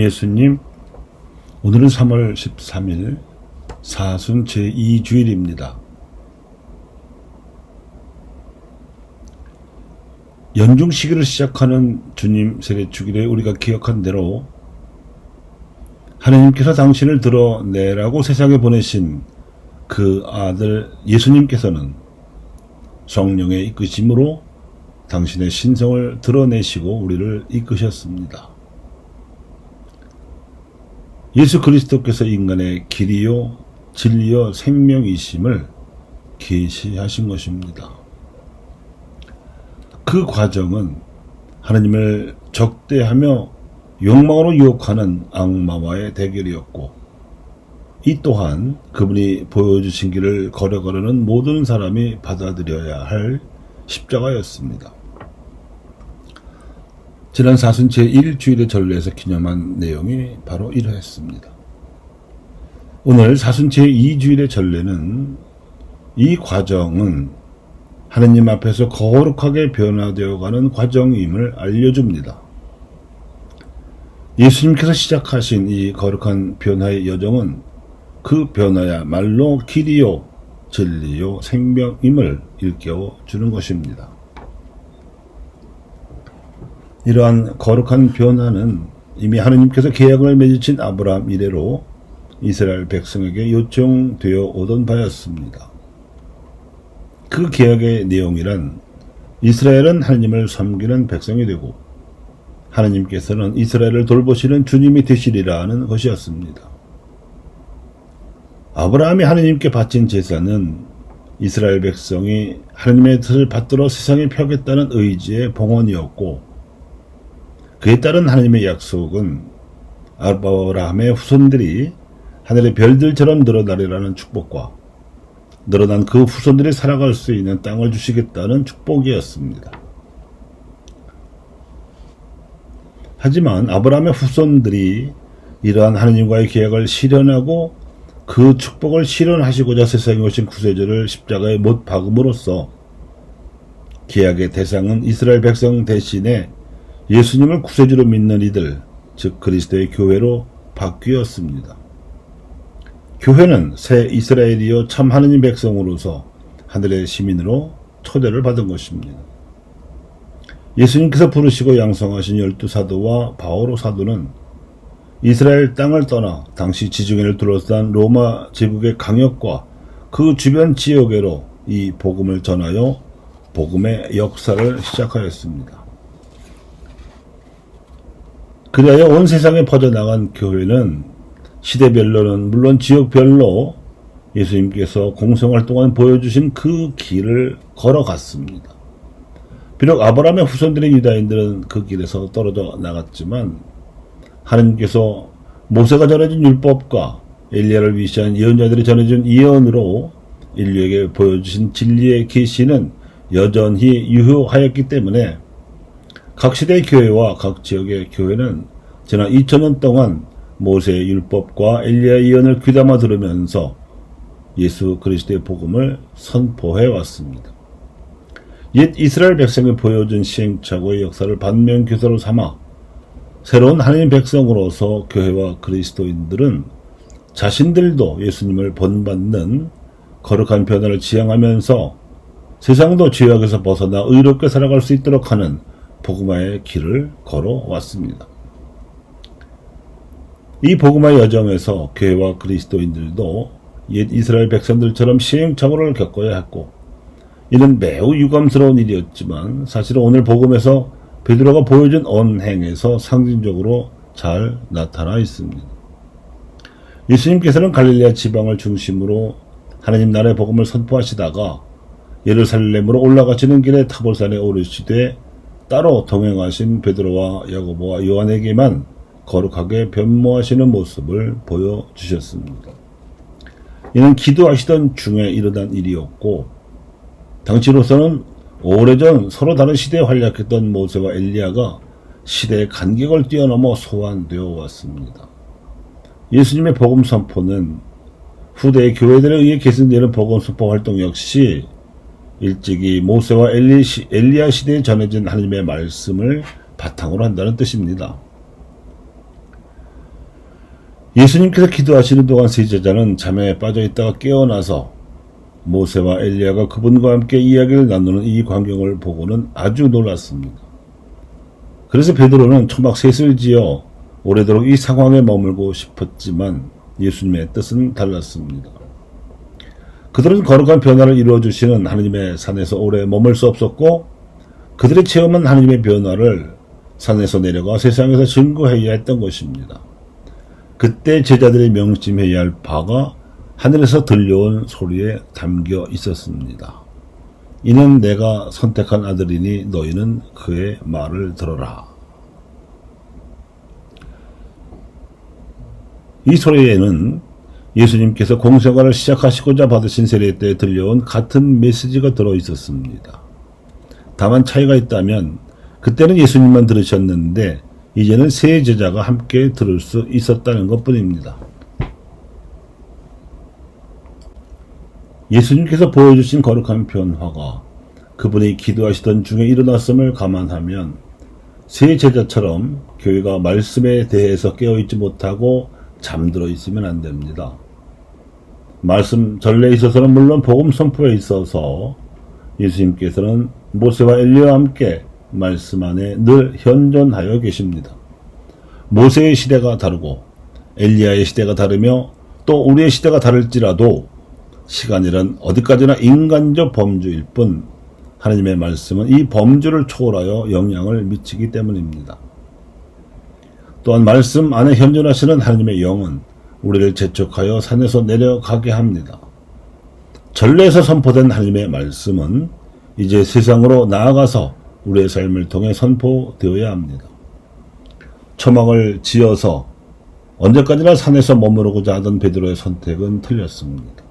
참 예수님, 오늘은 3월 13일 사순 제2주일입니다. 연중 시기를 시작하는 주님 세례 주일에 우리가 기억한 대로 하나님께서 당신을 드러내라고 세상에 보내신 그 아들 예수님께서는 성령의 이끄심으로 당신의 신성을 드러내시고 우리를 이끄셨습니다. 예수 그리스도께서 인간의 길이요 진리요 생명이심을 계시하신 것입니다. 그 과정은 하나님을 적대하며 욕망으로 유혹하는 악마와의 대결이었고 이 또한 그분이 보여주신 길을 걸어가려는 모든 사람이 받아들여야 할 십자가였습니다. 지난 사순 제1주일의 전례에서 기념한 내용이 바로 이러했습니다. 오늘 사순 제2주일의 전례는 이 과정은 하느님 앞에서 거룩하게 변화되어 가는 과정임을 알려줍니다. 예수님께서 시작하신 이 거룩한 변화의 여정은 그 변화야말로 길이요, 진리요, 생명임을 일깨워 주는 것입니다. 이러한 거룩한 변화는 이미 하느님께서 계약을 맺으신 아브라함 이래로 이스라엘 백성에게 요청되어 오던 바였습니다. 그 계약의 내용이란 이스라엘은 하느님을 섬기는 백성이 되고 하느님께서는 이스라엘을 돌보시는 주님이 되시리라는 것이었습니다. 아브라함이 하느님께 바친 제사는 이스라엘 백성이 하느님의 뜻을 받들어 세상에 펴겠다는 의지의 봉헌이었고 그에 따른 하나님의 약속은 아브라함의 후손들이 하늘의 별들처럼 늘어나리라는 축복과 늘어난 그 후손들이 살아갈 수 있는 땅을 주시겠다는 축복이었습니다. 하지만 아브라함의 후손들이 이러한 하느님과의 계약을 실현하고 그 축복을 실현하시고자 세상에 오신 구세주를 십자가에 못 박음으로써 계약의 대상은 이스라엘 백성 대신에 예수님을 구세주로 믿는 이들, 즉 그리스도의 교회로 바뀌었습니다. 교회는 새 이스라엘이요 참 하느님 백성으로서 하늘의 시민으로 초대를 받은 것입니다. 예수님께서 부르시고 양성하신 열두 사도와 바오로 사도는 이스라엘 땅을 떠나 당시 지중해를 둘러싼 로마 제국의 강역과 그 주변 지역에로 이 복음을 전하여 복음의 역사를 시작하였습니다. 그리하여 온 세상에 퍼져나간 교회는 시대별로는 물론 지역별로 예수님께서 공생활 동안 보여주신 그 길을 걸어갔습니다. 비록 아브라함의 후손들인 유다인들은 그 길에서 떨어져 나갔지만 하나님께서 모세가 전해준 율법과 엘리야를 위시한 예언자들이 전해준 예언으로 인류에게 보여주신 진리의 계시는 여전히 유효하였기 때문에 각 시대의 교회와 각 지역의 교회는 지난 2000년 동안 모세의 율법과 엘리야 예언을 귀담아 들으면서 예수 그리스도의 복음을 선포해 왔습니다. 옛 이스라엘 백성이 보여준 시행착오의 역사를 반면 교사로 삼아 새로운 하나님 백성으로서 교회와 그리스도인들은 자신들도 예수님을 본받는 거룩한 변화를 지향하면서 세상도 죄악에서 벗어나 의롭게 살아갈 수 있도록 하는 복음화의 길을 걸어왔습니다. 이 복음화 여정에서 교회와 그리스도인들도 옛 이스라엘 백성들처럼 시행착오를 겪어야 했고 이는 매우 유감스러운 일이었지만 사실은 오늘 복음에서 베드로가 보여준 언행에서 상징적으로 잘 나타나 있습니다. 예수님께서는 갈릴레아 지방을 중심으로 하나님 나라의 복음을 선포하시다가 예루살렘으로 올라가시는 길에 타볼산에 오르시되 따로 동행하신 베드로와 야고보와 요한에게만 거룩하게 변모하시는 모습을 보여주셨습니다. 이는 기도하시던 중에 일어난 일이었고 당시로서는 오래전 서로 다른 시대에 활약했던 모세와 엘리야가 시대의 간격을 뛰어넘어 소환되어 왔습니다. 예수님의 복음 선포는 후대의 교회들에 의해 개선되는 복음 선포 활동 역시 일찍이 모세와 엘리, 엘리야 시대에 전해진 하나님의 말씀을 바탕으로 한다는 뜻입니다. 예수님께서 기도하시는 동안 세 제자는 잠에 빠져 있다가 깨어나서 모세와 엘리야가 그분과 함께 이야기를 나누는 이 광경을 보고는 아주 놀랐습니다. 그래서 베드로는 초막 셋을 지어 오래도록 이 상황에 머물고 싶었지만 예수님의 뜻은 달랐습니다. 그들은 거룩한 변화를 이루어 주시는 하느님의 산에서 오래 머물 수 없었고 그들의 체험한 하느님의 변화를 산에서 내려가 세상에서 증거해야 했던 것입니다. 그때 제자들이 명심해야 할 바가 하늘에서 들려온 소리에 담겨 있었습니다. 이는 내가 선택한 아들이니 너희는 그의 말을 들어라. 이 소리에는 예수님께서 공생활을 시작하시고자 받으신 세례 때 들려온 같은 메시지가 들어 있었습니다. 다만 차이가 있다면 그때는 예수님만 들으셨는데 이제는 세 제자가 함께 들을 수 있었다는 것 뿐입니다. 예수님께서 보여주신 거룩한 변화가 그분이 기도하시던 중에 일어났음을 감안하면 세 제자처럼 교회가 말씀에 대해서 깨어있지 못하고 잠들어 있으면 안 됩니다. 말씀 전례에 있어서는 물론 복음 선포에 있어서 예수님께서는 모세와 엘리와 함께 말씀 안에 늘 현존하여 계십니다. 모세의 시대가 다르고 엘리야의 시대가 다르며 또 우리의 시대가 다를지라도 시간이란 어디까지나 인간적 범주일 뿐 하나님의 말씀은 이 범주를 초월하여 영향을 미치기 때문입니다. 또한 말씀 안에 현존하시는 하나님의 영은 우리를 재촉하여 산에서 내려가게 합니다. 전례에서 선포된 하나님의 말씀은 이제 세상으로 나아가서 우리의 삶을 통해 선포되어야 합니다. 초막을 지어서 언제까지나 산에서 머무르고자 하던 베드로의 선택은 틀렸습니다.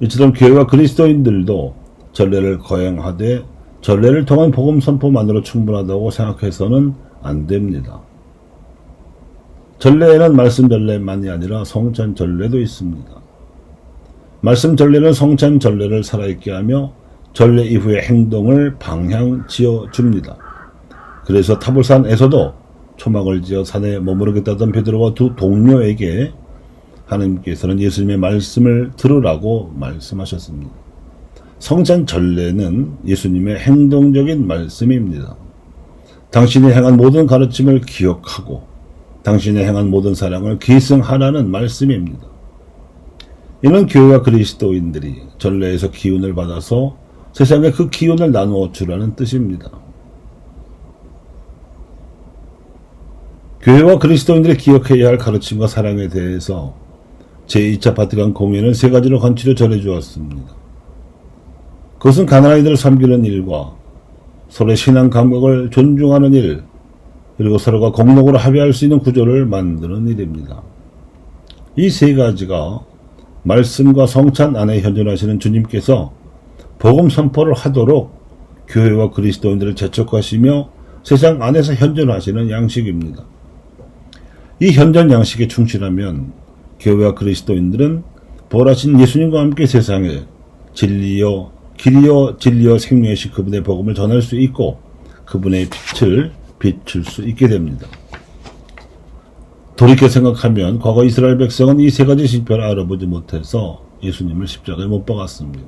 이처럼 교회와 그리스도인들도 전례를 거행하되 전례를 통한 복음 선포만으로 충분하다고 생각해서는 안 됩니다. 전례에는 말씀 전례만이 아니라 성찬 전례도 있습니다. 말씀 전례는 성찬 전례를 살아있게 하며 전례 이후의 행동을 방향 지어 줍니다. 그래서 타불산에서도 초막을 지어 산에 머무르겠다던 베드로와 두 동료에게 하나님께서는 예수님의 말씀을 들으라고 말씀하셨습니다. 성찬 전례는 예수님의 행동적인 말씀입니다. 당신이 행한 모든 가르침을 기억하고 당신이 행한 모든 사랑을 기승하라는 말씀입니다. 이는 교회와 그리스도인들이 전례에서 기운을 받아서 세상에 그 기운을 나누어 주라는 뜻입니다. 교회와 그리스도인들이 기억해야 할 가르침과 사랑에 대해서 제2차 바티칸 공회는 세 가지로 간추려 전해 주었습니다. 그것은 가난아이들을 섬기는 일과 서로의 신앙 감각을 존중하는 일, 그리고 서로가 공동으로 합의할 수 있는 구조를 만드는 일입니다. 이 세 가지가 말씀과 성찬 안에 현존하시는 주님께서 복음 선포를 하도록 교회와 그리스도인들을 재촉하시며 세상 안에서 현존하시는 양식입니다. 이 현존 양식에 충실하면 교회와 그리스도인들은 부활하신 예수님과 함께 세상에 진리요 길이요 진리요 생명이신 그분의 복음을 전할 수 있고 그분의 빛을 비출 수 있게 됩니다. 돌이켜 생각하면 과거 이스라엘 백성은 이 세 가지 신표를 알아보지 못해서 예수님을 십자가에 못 박았습니다.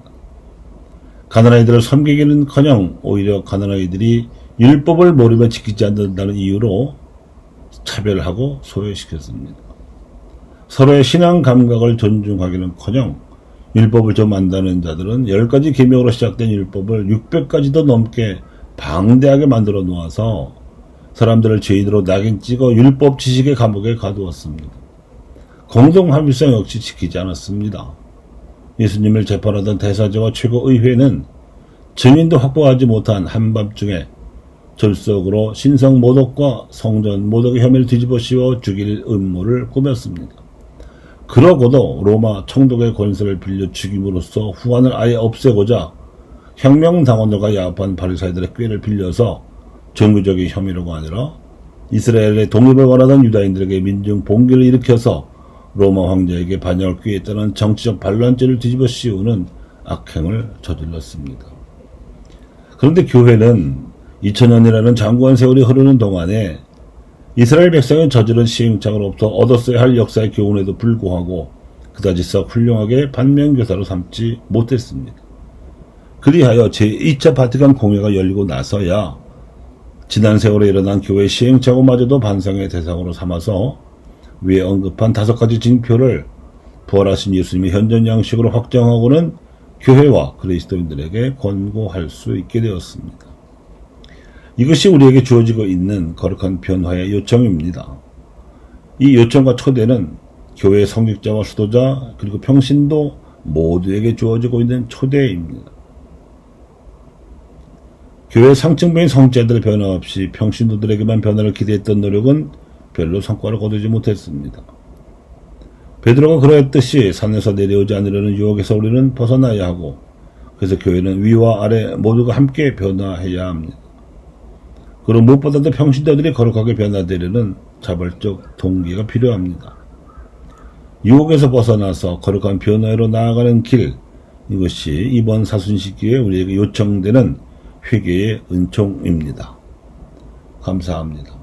가난아이들을 섬기기는커녕 오히려 가난아이들이 율법을 모르면 지키지 않는다는 이유로 차별하고 소외시켰습니다. 서로의 신앙 감각을 존중하기는커녕 율법을 좀 안다는 자들은 10가지 계명으로 시작된 율법을 600가지도 넘게 방대하게 만들어 놓아서 사람들을 죄인으로 낙인 찍어 율법 지식의 감옥에 가두었습니다. 공동 합의성 역시 지키지 않았습니다. 예수님을 재판하던 대사제와 최고의회는 증인도 확보하지 못한 한밤중에 졸속으로 신성 모독과 성전 모독의 혐의를 뒤집어 씌워 죽일 음모를 꾸몄습니다. 그러고도 로마 총독의 권세를 빌려 죽임으로써 후환을 아예 없애고자 혁명당원들과 야합한 바리사이들의 꾀를 빌려서 정규적인 혐의로가 아니라 이스라엘의 독립을 원하던 유다인들에게 민중 봉기를 일으켜서 로마 황제에게 반역을 꾀했다는 정치적 반란죄를 뒤집어 씌우는 악행을 저질렀습니다. 그런데 교회는 2000년이라는 장구한 세월이 흐르는 동안에 이스라엘 백성은 저지른 시행착오로부터 얻었어야 할 역사의 교훈에도 불구하고 그다지 썩 훌륭하게 반면교사로 삼지 못했습니다. 그리하여 제2차 바티칸 공회가 열리고 나서야 지난 세월에 일어난 교회 시행착오마저도 반성의 대상으로 삼아서 위에 언급한 다섯 가지 징표를 부활하신 예수님의 현존 양식으로 확정하고는 교회와 그리스도인들에게 권고할 수 있게 되었습니다. 이것이 우리에게 주어지고 있는 거룩한 변화의 요청입니다. 이 요청과 초대는 교회의 성직자와 수도자 그리고 평신도 모두에게 주어지고 있는 초대입니다. 교회 상층부인 성자들 변화 없이 평신도들에게만 변화를 기대했던 노력은 별로 성과를 거두지 못했습니다. 베드로가 그러했듯이 산에서 내려오지 않으려는 유혹에서 우리는 벗어나야 하고 그래서 교회는 위와 아래 모두가 함께 변화해야 합니다. 그럼 무엇보다도 평신도들이 거룩하게 변화되려는 자발적 동기가 필요합니다. 유혹에서 벗어나서 거룩한 변화로 나아가는 길 이것이 이번 사순 시기에 우리에게 요청되는 회개의 은총입니다. 감사합니다.